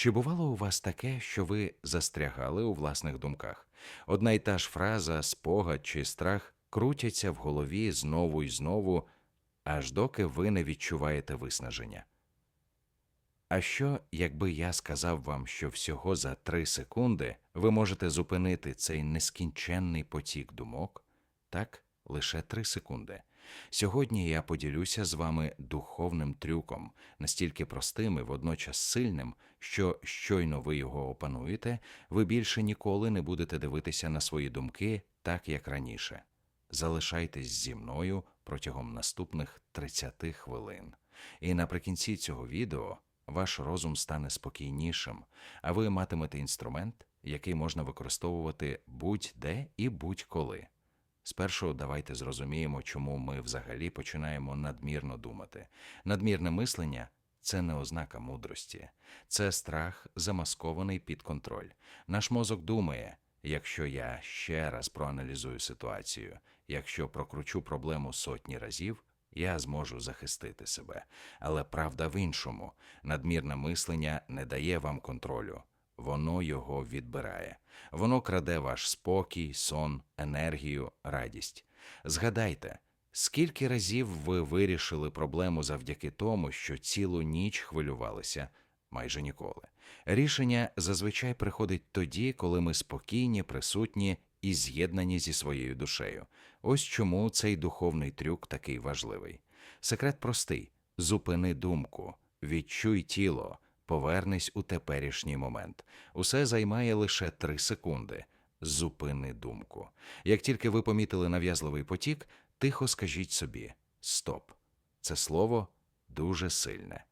Чи бувало у вас таке, що ви застрягали у власних думках? Одна й та ж фраза, спогад чи страх крутяться в голові знову і знову, аж доки ви не відчуваєте виснаження. А що, якби я сказав вам, що всього за три секунди ви можете зупинити цей нескінченний потік думок? Так, лише три секунди. Сьогодні я поділюся з вами духовним трюком, настільки простим і водночас сильним, що щойно ви його опануєте, ви більше ніколи не будете дивитися на свої думки так, як раніше. Залишайтесь зі мною протягом наступних 30 хвилин. І наприкінці цього відео ваш розум стане спокійнішим, а ви матимете інструмент, який можна використовувати будь-де і будь-коли. Спершу давайте зрозуміємо, чому ми взагалі починаємо надмірно думати. Надмірне мислення це не ознака мудрості, це страх, замаскований під контроль. Наш мозок думає, якщо я ще раз проаналізую ситуацію, якщо прокручу проблему сотні разів, я зможу захистити себе. Але правда в іншому надмірне мислення не дає вам контролю. Воно його відбирає. Воно краде ваш спокій, сон, енергію, радість. Згадайте, скільки разів ви вирішили проблему завдяки тому, що цілу ніч хвилювалися? Майже ніколи. Рішення зазвичай приходить тоді, коли ми спокійні, присутні і з'єднані зі своєю душею. Ось чому цей духовний трюк такий важливий. Секрет простий: зупини думку, відчуй тіло, повернись у теперішній момент. Усе займає лише три секунди. Зупини думку. Як тільки ви помітили нав'язливий потік, тихо скажіть собі стоп. Це слово дуже сильне.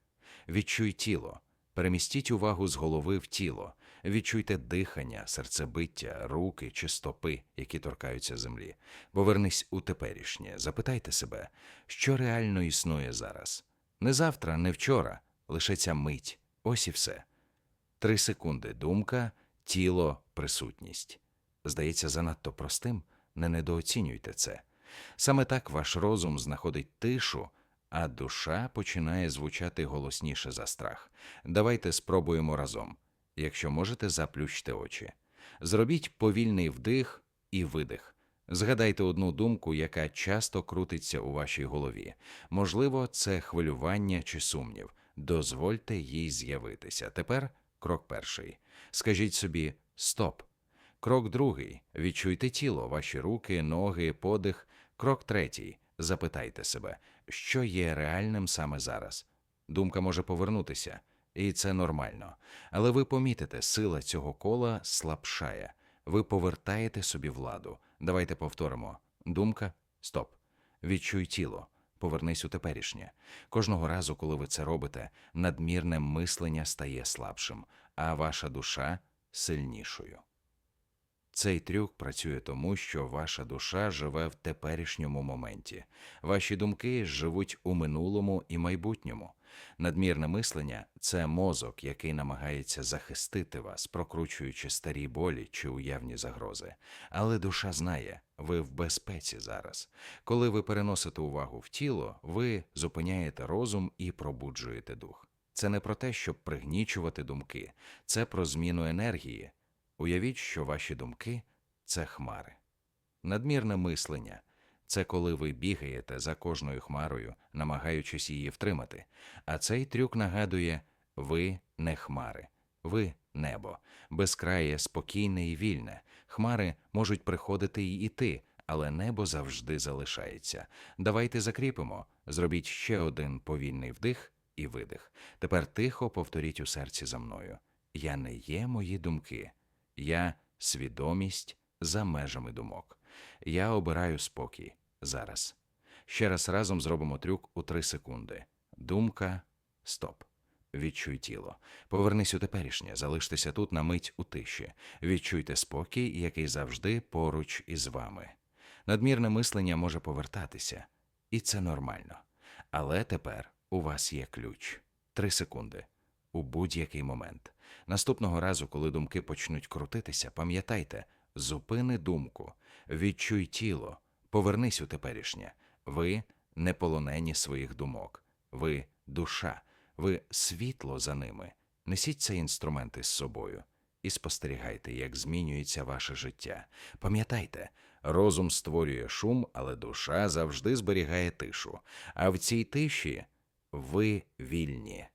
Відчуй тіло. Перемістіть увагу з голови в тіло. Відчуйте дихання, серцебиття, руки чи стопи, які торкаються землі. Повернись у теперішнє. Запитайте себе, що реально існує зараз. Не завтра, не вчора, лише ця мить. Ось і все. Три секунди думка, тіло, присутність. Здається, занадто простим, не недооцінюйте це. Саме так ваш розум знаходить тишу, а душа починає звучати голосніше за страх. Давайте спробуємо разом. Якщо можете, заплющте очі. Зробіть повільний вдих і видих. Згадайте одну думку, яка часто крутиться у вашій голові. Можливо, це хвилювання чи сумнів. Дозвольте їй з'явитися. Тепер крок перший. Скажіть собі стоп. Крок другий. Відчуйте тіло, ваші руки, ноги, подих. Крок третій. Запитайте себе, що є реальним саме зараз. Думка може повернутися, і це нормально. Але ви помітите, сила цього кола слабшає. Ви повертаєте собі владу. Давайте повторимо. Думка стоп. Відчуй тіло. Повернись у теперішнє. Кожного разу, коли ви це робите, надмірне мислення стає слабшим, а ваша душа сильнішою. Цей трюк працює тому, що ваша душа живе в теперішньому моменті. Ваші думки живуть у минулому і майбутньому. Надмірне мислення це мозок, який намагається захистити вас, прокручуючи старі болі чи уявні загрози. Але душа знає, ви в безпеці зараз. Коли ви переносите увагу в тіло, ви зупиняєте розум і пробуджуєте дух. Це не про те, щоб пригнічувати думки, це про зміну енергії. Уявіть, що ваші думки це хмари. Надмірне мислення це коли ви бігаєте за кожною хмарою, намагаючись її втримати. А цей трюк нагадує ви не хмари, ви небо, безкрає, спокійне і вільне. Хмари можуть приходити і йти, але небо завжди залишається. Давайте закріпимо, зробіть ще один повільний вдих і видих. Тепер тихо повторіть у серці за мною: Я не є мої думки. Я свідомість за межами думок. Я обираю спокій зараз. Ще раз разом зробимо трюк у три секунди. Думка стоп. Відчуй тіло. Повернись у теперішнє, залиштеся тут на мить у тиші. Відчуйте спокій, який завжди поруч із вами. Надмірне мислення може повертатися, і це нормально. Але тепер у вас є ключ. Три секунди у будь-який момент. Наступного разу, коли думки почнуть крутитися, пам'ятайте, зупини думку, відчуй тіло, повернись у теперішнє. Ви не полонені своїх думок, ви душа, ви світло за ними. Несіть цей інструмент із собою і спостерігайте, як змінюється ваше життя. Пам'ятайте, розум створює шум, але душа завжди зберігає тишу. А в цій тиші ви вільні.